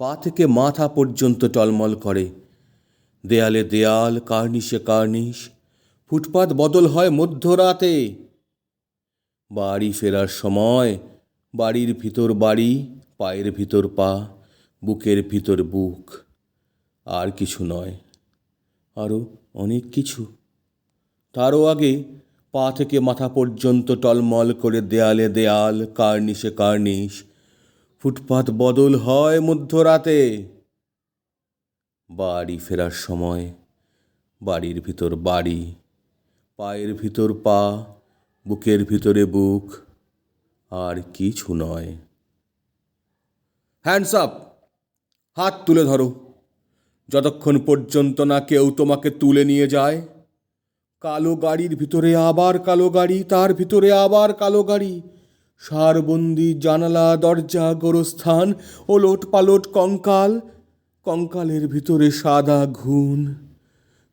পা থেকে মাথা পর্যন্ত টলমল করে। দেয়ালে দেয়াল, কার্নিশে কার্নিশ, ফুটপাত বদল হয় মধ্যরাতে। বাড়ি ফেরার সময় বাড়ির ভিতর বাড়ি, পায়ের ভিতর পা, বুকের ভিতর বুক। আর কিছু নয় আরও অনেক কিছু। তারও আগে পা থেকে মাথা পর্যন্ত টলমল করে দেয়ালে দেয়াল, কার্নিশে কার্নিশ ফুটপাত বদল হয় মধ্যরাতে। বাড়ি ফেরার সময় বাড়ির ভিতর বাড়ি, পায়ের ভিতর পা, বুকের ভিতরে বুক, আর কিছু নয়। হ্যান্ডস আপ হাত তুলে ধরো। যতক্ষণ পর্যন্ত না কেউ তোমাকে তুলে নিয়ে যায়, কালো গাড়ির ভিতরে আবার কালো গাড়ি, তার ভিতরে আবার কালো গাড়ি। সারবন্দি জানালা, দরজা, গোরস্থান ওলট পালট কঙ্কাল। কঙ্কালের ভিতরে সাদা ঘুণ,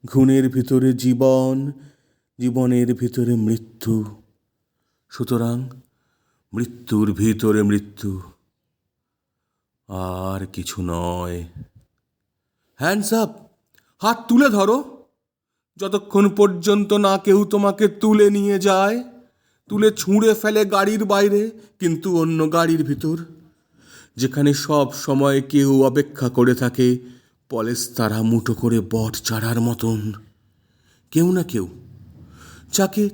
ঘুণের ভিতরে জীবন, জীবনের ভিতরে মৃত্যু। সুতরাং মৃত্যুর ভিতরে মৃত্যু। আর কিছু নয়। হ্যান্ডস আপ হাত তুলে ধরো। যতক্ষণ পর্যন্ত না কেউ তোমাকে তুলে নিয়ে যায়। তুলে ছুঁড়ে ফেলে গাড়ির বাইরে, কিন্তু অন্য গাড়ির ভিতর, যেখানে সব সময় কেউ অপেক্ষা করে থাকে পলেস তারা মুঠো করে বট চাড়ার মতন। কেউ না কেউ। যাকে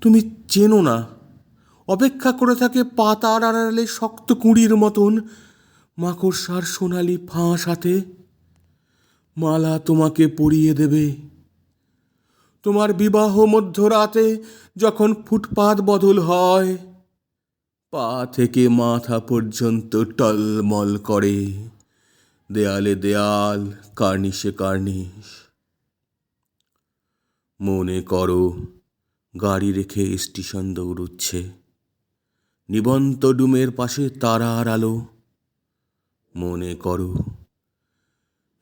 তুমি চেনো না। অপেক্ষা করে থাকে পাতার আড়ালে শক্ত কুঁড়ির মতন। মাকড়সার সোনালি ফাঁস হাতে মালা তোমাকে পরিয়ে দেবে। তোমার বিবাহ মধ্যরাতে যখন ফুটপাত বদল হয়, পা থেকে মাথা পর্যন্ত টলমল করে, দেয়ালে দেয়াল, কার্নিশে কার্নিশ। মনে করো গাড়ি রেখে স্টেশন দৌড়ুচ্ছে, নিবন্ত ডুমের পাশে তারার আলো। মনে করো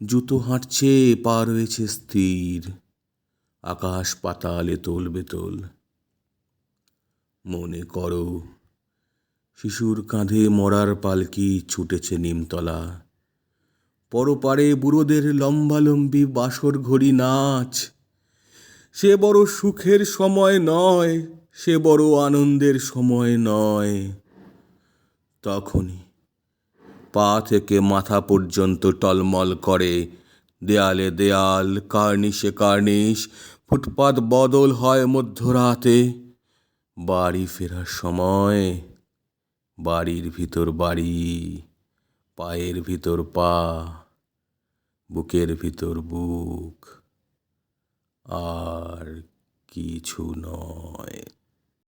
জুতো হাঁটছে, পা রয়েছে স্থির। আকাশ পাতালে তোল বেতল। মনে করো, শিশুর কাঁধে মরার পালকি ছুটেছে নিমতলা। পরপারে বুড়োদের লম্বালম্বি বাসর ঘড়ি নাচ। সে বড় সুখের সময় নয়, সে বড় আনন্দের সময় নয়। তখনই পা থেকে মাথা পর্যন্ত টলমল করে দেয়ালে দেয়াল, কার্নিশে কার্নিশ, ফুটপাত বদল হয় মধ্যরাতে। বাড়ি ফেরার সময় বাড়ির ভিতর বাড়ি, পায়ের ভিতর পা, বুকের ভিতর বুক। আর কিছু নয়।